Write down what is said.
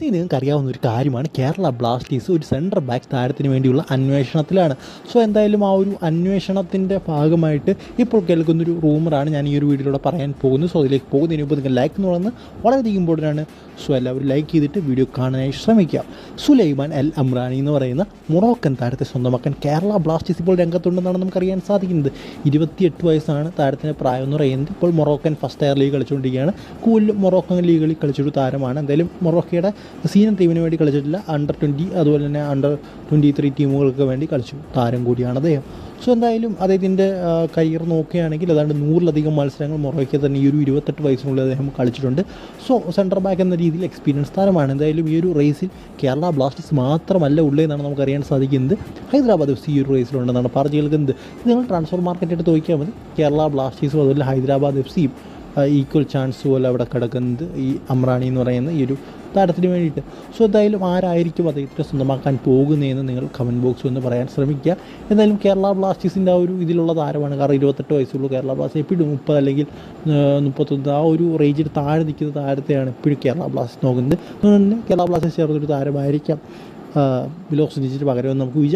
C നിങ്ങൾക്ക് അറിയാവുന്ന ഒരു കാര്യമാണ്. കേരള ബ്ലാസ്റ്റേഴ്സ് ഒരു സെൻട്രൽ ബാക്ക് താരത്തിന് വേണ്ടിയുള്ള അന്വേഷണത്തിലാണ്. സോ എന്തായാലും ആ ഒരു അന്വേഷണത്തിന്റെ ഭാഗമായിട്ട് ഇപ്പോൾ കേൾക്കുന്നൊരു റൂമറാണ് ഞാൻ ഈ ഒരു വീഡിയോയിലൂടെ പറയാൻ പോകുന്നത്. സോ അതിലേക്ക് പോകുന്നതിന് മുമ്പ് നിങ്ങൾ ലൈക്ക് എന്ന് പറയുന്നത് വളരെയധികം ഇമ്പോർട്ടന്റ് ആണ്. സോ എല്ലാവരും ലൈക്ക് ചെയ്തിട്ട് വീഡിയോ കാണാനായി ശ്രമിക്കുക. സുലൈമാൻ എൽ അമ്രാനി എന്ന് പറയുന്ന മൊറോക്കൻ താരത്തെ സ്വന്തമാക്കാൻ കേരള ബ്ലാസ്റ്റേഴ്സ് ഇപ്പോൾ രംഗത്തുണ്ടെന്നാണ് നമുക്കറിയാൻ സാധിക്കുന്നത്. ഇരുപത്തിയെട്ട് വയസ്സാണ് താരത്തിന്റെ പ്രായം എന്ന് പറയുന്നത്. ഇപ്പോൾ മൊറോക്കൻ ഫസ്റ്റ് ടയർ ലീഗ് കളിച്ചുകൊണ്ടിരിക്കുകയാണ്. കൂടുതലും മൊറോക്കൻ ലീഗുകളിൽ കളിച്ചൊരു താരമാണ്. എന്തായാലും മൊറോക്കയുടെ സീനിയർ ടീമിന് വേണ്ടി കളിച്ചിട്ടില്ല. അണ്ടർ ട്വന്റി അതുപോലെ തന്നെ അണ്ടർ ട്വന്റി ത്രീ ടീമുകൾക്ക് വേണ്ടി കളിച്ചു. താരം കൂടിയാണ് അദ്ദേഹം. സോ എന്തായാലും അദ്ദേഹത്തിന്റെ കരിയർ നോക്കുകയാണെങ്കിൽ അതാണ്ട് നൂറിലധികം മത്സരങ്ങൾ മൊറോയ്ക്ക് തന്നെ ഈ ഒരു ഇരുപത്തെട്ട് വയസ്സിനുള്ളിൽ അദ്ദേഹം കളിച്ചിട്ടുണ്ട്. സോ സെന്റർ ബാക്ക് എന്ന രീതിയിൽ എക്സ്പീരിയൻസ് താരമാണ്. എന്തായാലും ഈ ഒരു റേസിൽ കേരള ബ്ലാസ്റ്റേഴ്സ് മാത്രമല്ല ഉള്ളതെന്നാണ് നമുക്കറിയാൻ സാധിക്കുന്നത്. ഹൈദരാബാദ് എഫ് സി ഈ ഒരു റേസിലുണ്ടെന്നാണ് പറഞ്ഞു കേൾക്കുന്നത് നിങ്ങൾ ട്രാൻസ്ഫർ മാർക്കറ്റ് എടുത്ത് നോക്കിയാൽ മതി. കേരള ബ്ലാസ്റ്റേഴ്സും അതുപോലെ ഹൈദരാബാദ് എഫ് സിയും ഈക്വൽ ചാൻസ് പോലെ അവിടെ കിടക്കുന്നത് ഈ അമ്രാണി എന്ന് പറയുന്ന ഈ ഒരു താരത്തിന് വേണ്ടിയിട്ട്. സോ എന്തായാലും ആരായിരിക്കും അദ്ദേഹത്തിന് സ്വന്തമാക്കാൻ പോകുന്നതെന്ന് നിങ്ങൾ കമന്റ് ബോക്സിൽ ഒന്ന് പറയാൻ ശ്രമിക്കുക. എന്തായാലും കേരള ബ്ലാസ്റ്റേഴ്സിന്റെ ആ ഒരു ഇതിലുള്ള താരമാണ്. കാരണം ഇരുപത്തെട്ട് വയസ്സുള്ള. കേരള ബ്ലാസ്റ്റേഴ്സ് എപ്പോഴും മുപ്പത് അല്ലെങ്കിൽ മുപ്പത്തൊന്ന് ആ ഒരു റേഞ്ചിൽ താഴെ നിൽക്കുന്ന താരത്തെയാണ് എപ്പോഴും കേരള ബ്ലാസ്റ്റേഴ്സ് നോക്കുന്നത്. അതുകൊണ്ട് തന്നെ കേരള ബ്ലാസ്റ്റേഴ്സ് ചേർന്നൊരു താരമായിരിക്കാം. ബിലോക്സ് പകരം നമുക്ക് വിചാരിക്കാം.